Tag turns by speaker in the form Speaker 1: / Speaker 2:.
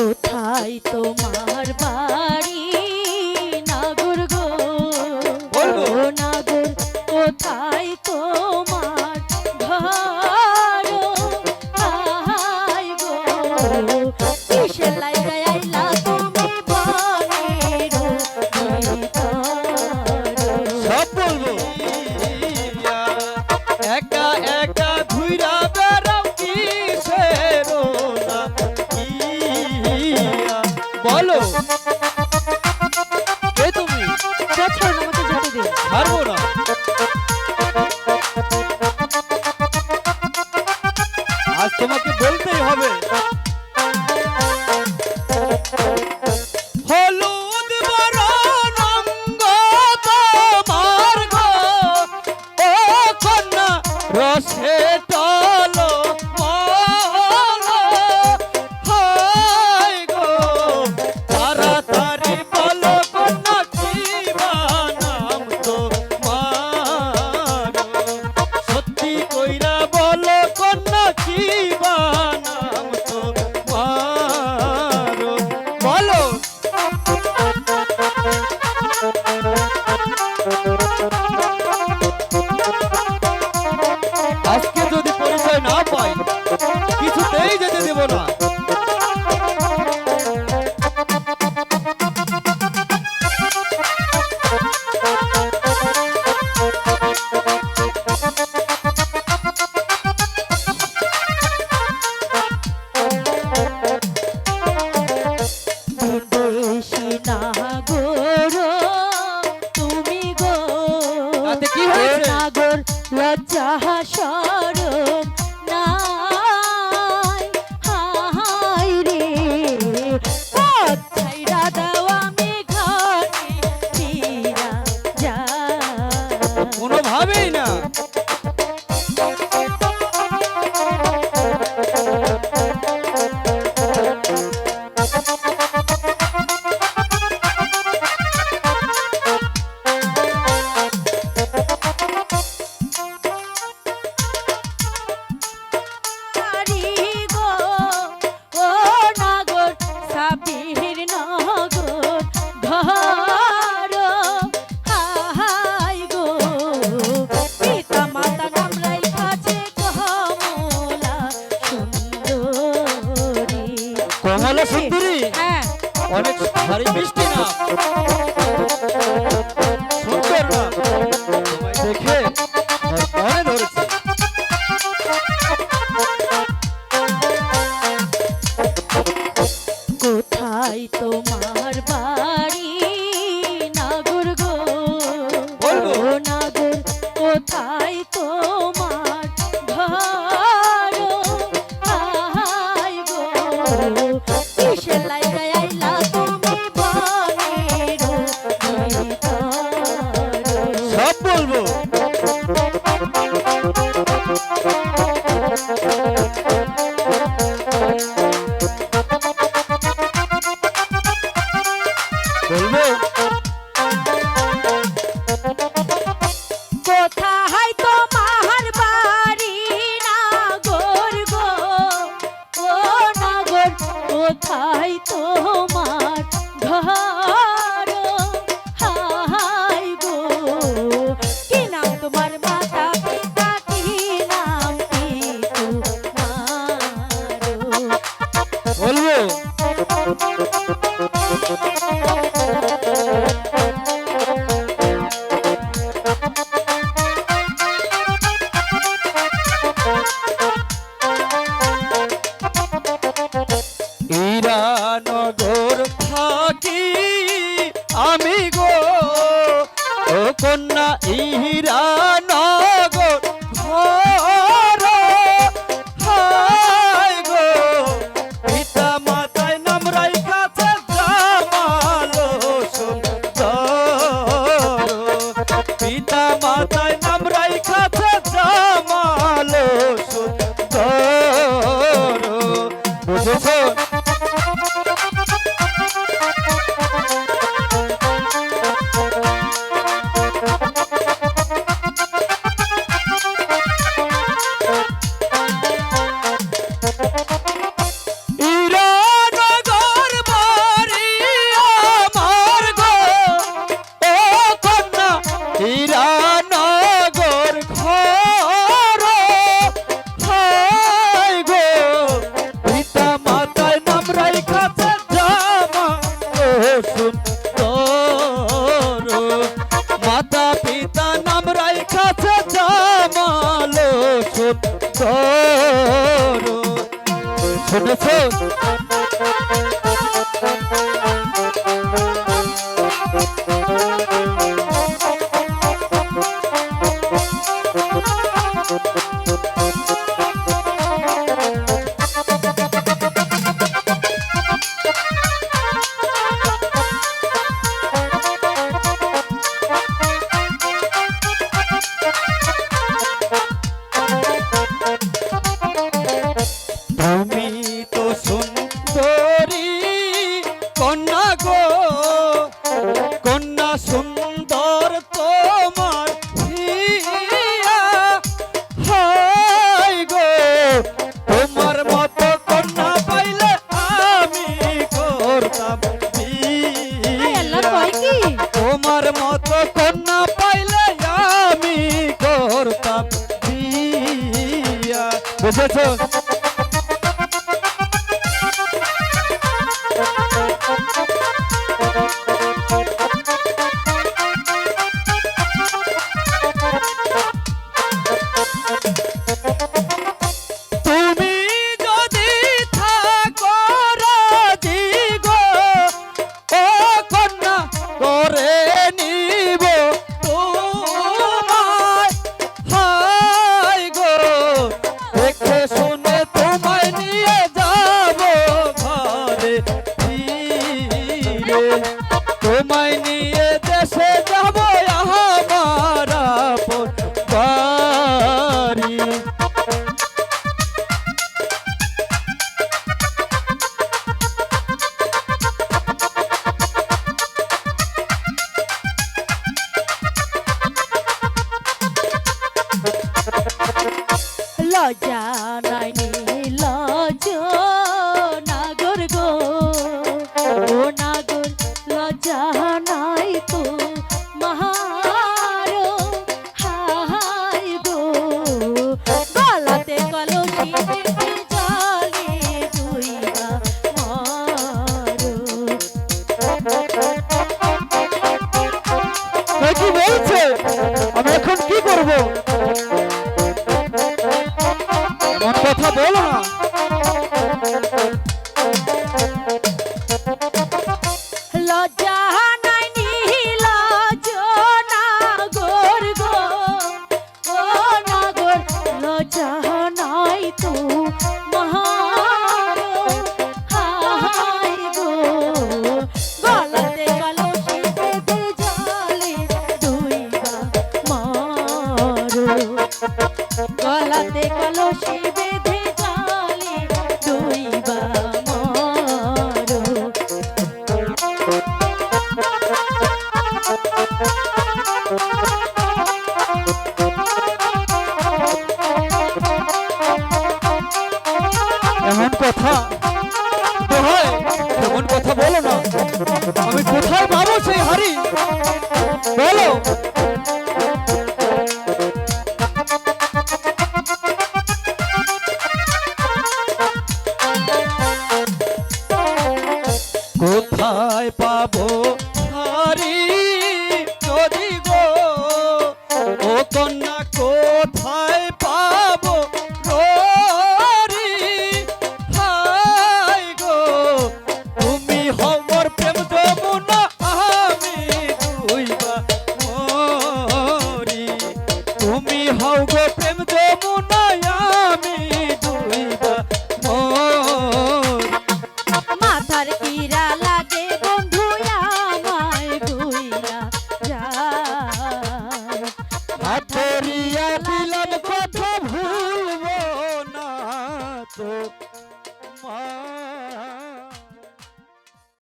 Speaker 1: কোথায় তোমার
Speaker 2: বা jeito
Speaker 1: সাগর লজ্জা হাসা। সুন্দরী? হ্যাঁ।
Speaker 2: অনেক ভারী মিষ্টি না? বলব?
Speaker 1: কি
Speaker 2: আমি গো ও কন্যা ইহিরা নয়। বসেছো ফিরে তোমায় নিয়ে দেশে যাব আমার Oh.